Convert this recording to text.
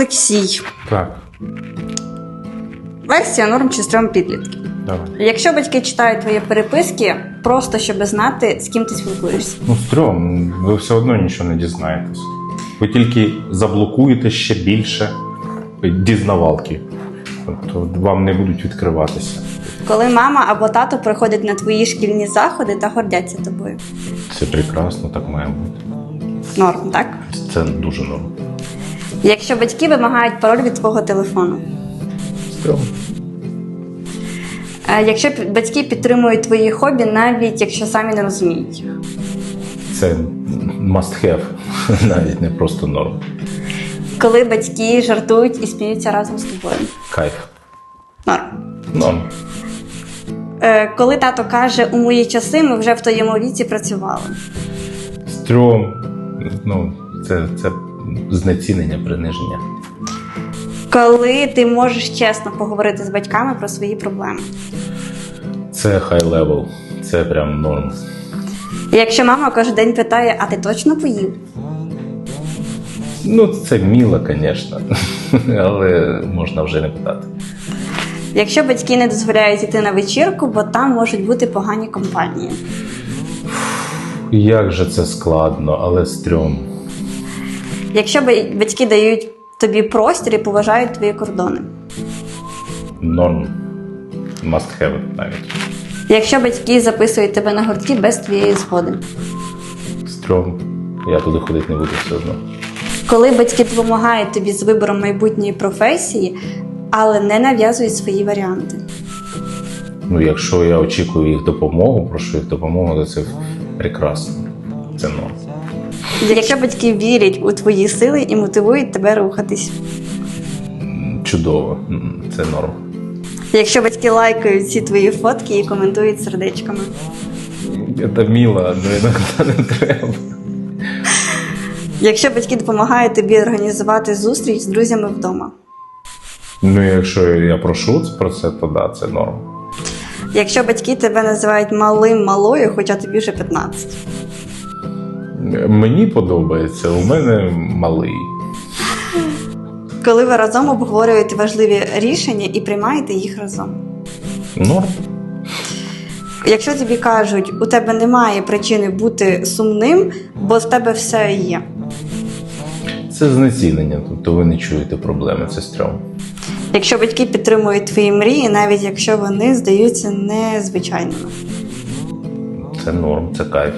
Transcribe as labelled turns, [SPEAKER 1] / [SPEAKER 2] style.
[SPEAKER 1] Олексій.
[SPEAKER 2] Так,
[SPEAKER 1] Версія норм чи стрьом підлітків.
[SPEAKER 2] давай.
[SPEAKER 1] Якщо батьки читають твої переписки, просто щоб знати, з ким ти спілкуєшся.
[SPEAKER 2] Ну, стрьом, ви все одно нічого не дізнаєтесь. Ви тільки заблокуєте ще більше дізнавалки. Тобто вам не будуть відкриватися.
[SPEAKER 1] Коли мама або тато приходять на твої шкільні заходи та гордяться тобою.
[SPEAKER 2] Це прекрасно, так має бути.
[SPEAKER 1] Норм, так?
[SPEAKER 2] Це дуже норм.
[SPEAKER 1] Якщо батьки вимагають пароль від твого телефону.
[SPEAKER 2] Стрьом.
[SPEAKER 1] Е, Якщо батьки підтримують твої хобі, навіть якщо самі не розуміють їх.
[SPEAKER 2] Це must have, навіть не просто норм.
[SPEAKER 1] Коли батьки жартують і сміються разом з тобою.
[SPEAKER 2] Кайф.
[SPEAKER 1] Норм.
[SPEAKER 2] Норм.
[SPEAKER 1] Е, Коли тато каже, у мої часи ми вже в твоєму віці працювали.
[SPEAKER 2] Стрьом. Ну, це, це знецінення, приниження.
[SPEAKER 1] Коли ти можеш чесно поговорити з батьками про свої проблеми.
[SPEAKER 2] Це high level. Це прям норм.
[SPEAKER 1] Якщо мама кожен день питає, а ти точно поїв?
[SPEAKER 2] Ну, це мило, звісно, але можна вже не питати.
[SPEAKER 1] Якщо батьки не дозволяють йти на вечірку, бо там можуть бути погані компанії.
[SPEAKER 2] Як же це складно, але стрьом.
[SPEAKER 1] Якщо батьки дають тобі простір і поважають твої кордони.
[SPEAKER 2] Норм. Must have навіть.
[SPEAKER 1] Якщо батьки записують тебе на гуртки без твоєї згоди.
[SPEAKER 2] Стрьом. Я туди ходити не буду все одно.
[SPEAKER 1] Коли батьки допомагають тобі з вибором майбутньої професії, але не нав'язують свої варіанти.
[SPEAKER 2] Ну, якщо я очікую їх допомогу, прошу їх допомогу, то це прекрасно. Це норм.
[SPEAKER 1] Якщо батьки вірять у твої сили і мотивують тебе рухатись.
[SPEAKER 2] Чудово. Це норм.
[SPEAKER 1] Якщо батьки лайкають всі твої фотки і коментують сердечками.
[SPEAKER 2] Це мило, але іноді не треба.
[SPEAKER 1] Якщо батьки допомагають тобі організувати зустріч з друзями вдома.
[SPEAKER 2] Ну, якщо я прошу про це, то да, це норм.
[SPEAKER 1] Якщо батьки тебе називають малим малою, хоча тобі вже 15.
[SPEAKER 2] Мені подобається, у мене малий.
[SPEAKER 1] Коли ви разом обговорюєте важливі рішення і приймаєте їх разом.
[SPEAKER 2] Норм.
[SPEAKER 1] Якщо тобі кажуть, у тебе немає причини бути сумним, бо в тебе все є.
[SPEAKER 2] Це знецінення, тобто ви не чуєте проблеми, це стрьом.
[SPEAKER 1] Якщо батьки підтримують твої мрії, навіть якщо вони здаються незвичайними.
[SPEAKER 2] Це норм, це кайф.